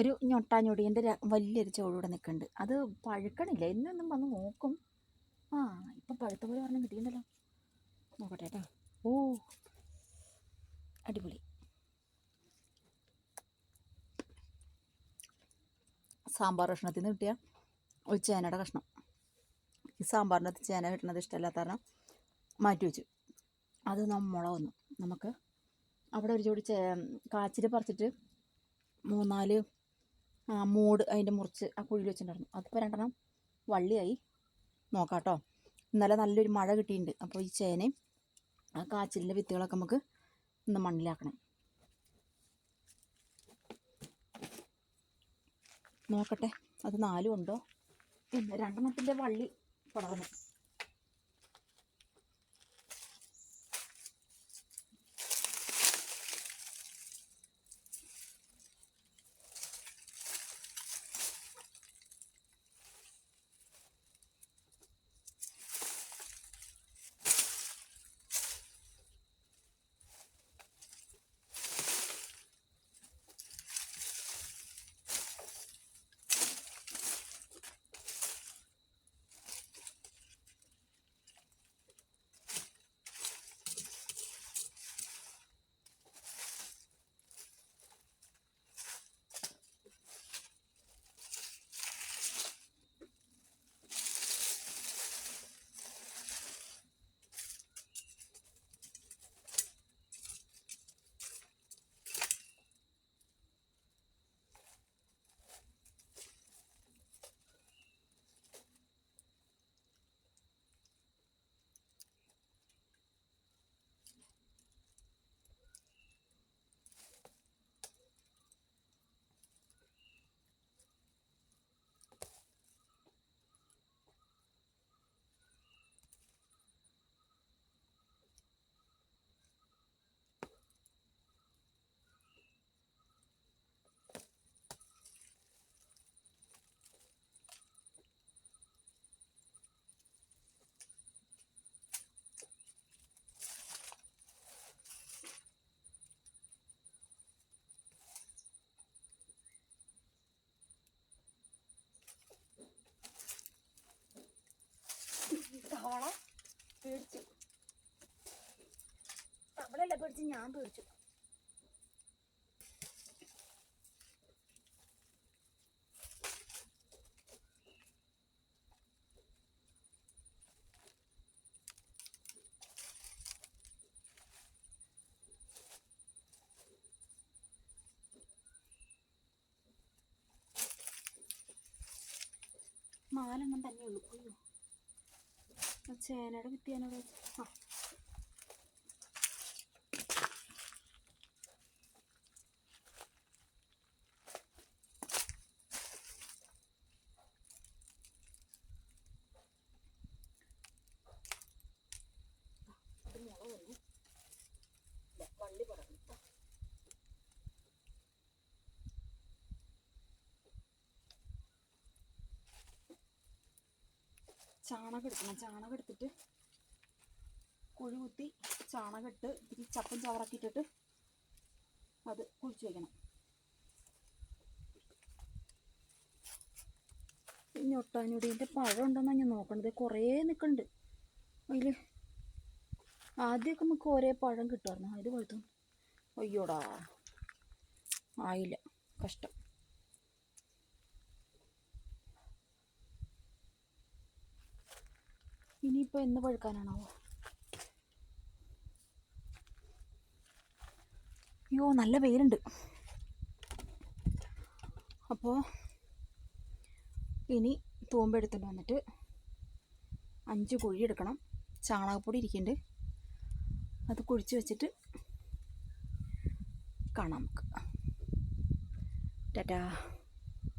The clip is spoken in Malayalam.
ഒരു ഞൊട്ടാഞ്ഞൊടിയന്റെ വലിയൊരു ചോടിവിടെ നിൽക്കുന്നുണ്ട് അത് പഴുക്കണില്ല. എന്നൊന്നും വന്ന് നോക്കും. ആ ഇപ്പം പഴുത്ത പോലെ പറഞ്ഞാൽ കിട്ടിയിട്ടുണ്ടല്ലോ നോക്കട്ടെ കേട്ടോ ഓ അടിപൊളി. സാമ്പാർ കഷ്ണത്തിൽ നിന്ന് കിട്ടിയ ഒരു ചേനയുടെ കഷ്ണം. ഈ സാമ്പാറിനകത്ത് ചേന കിട്ടുന്നത് ഇഷ്ടമല്ലാത്ത കാരണം മാറ്റി വെച്ചു. അത് നമ്മളെ വന്നു നമുക്ക് അവിടെ ഒരു ജോഡി ചേ കാച്ചിൽ പറിച്ചിട്ട് മൂന്നാൽ മൂട് അതിന്റെ മുറിച്ച് ആ കുഴിയിൽ വെച്ചിട്ടുണ്ടായിരുന്നു. അതിപ്പോൾ രണ്ടെണ്ണം വള്ളിയായി. നോക്കാം കേട്ടോ ഇന്നലെ നല്ലൊരു മഴ കിട്ടിയിട്ടുണ്ട്. അപ്പോൾ ഈ ചേനയും ആ കാച്ചിലിന്റെ വിത്തുകളൊക്കെ നമുക്ക് ഇന്ന് മണ്ണിലാക്കണം. നോക്കട്ടെ. അത് നാലും ഉണ്ടോ? രണ്ടെണ്ണത്തിന്റെ വള്ളി പടർന്നു തവള പേടിച്ചു. തവളല്ല പേടിച്ചു ഞാൻ പേടിച്ചു. നാലെണ്ണം തന്നെ ഉള്ളൂ അയ്യോ. ചേനയുടെ വിത്ത് ഞാനവിടെ ആ ഇത് മുള വന്നു ദേ, വള്ളി പടർന്നു ആ. ചാണകം എടുക്കണം ചാണകം എടുത്തിട്ട് കുഴി കുത്തി ചാണകം ഇട്ട് ഇത്തിരി ചപ്പും ചവറാക്കിയിട്ടിട്ട് അത് കുഴിച്ച് വെക്കണം. പിന്നെ ഒട്ടാനുടീന്റെ പഴം ഉണ്ടെന്നാണ് ഞാൻ നോക്കണത്. കുറേ നിൽക്കുന്നുണ്ട് അതിൽ ആദ്യമൊക്കെ നമുക്ക് ഒരേ പഴം കിട്ടുമായിരുന്നു. ഇത് പഴുത്തു അയ്യോടാ. ആയില്ല. കഷ്ടം. ഇനിയിപ്പോൾ എന്ന് പഴുക്കാനാണോ അയ്യോ നല്ല വെയിലുണ്ട്. അപ്പോൾ ഇനി തൂമ്പ എടുത്തിട്ട് വന്നിട്ട് അഞ്ച് കുഴി എടുക്കണം. ചാണകപ്പൊടി ഇരിക്കുന്നുണ്ട്. അത് കുഴിച്ച് വെച്ചിട്ട് കാണാം നമുക്ക്. ടാറ്റാ.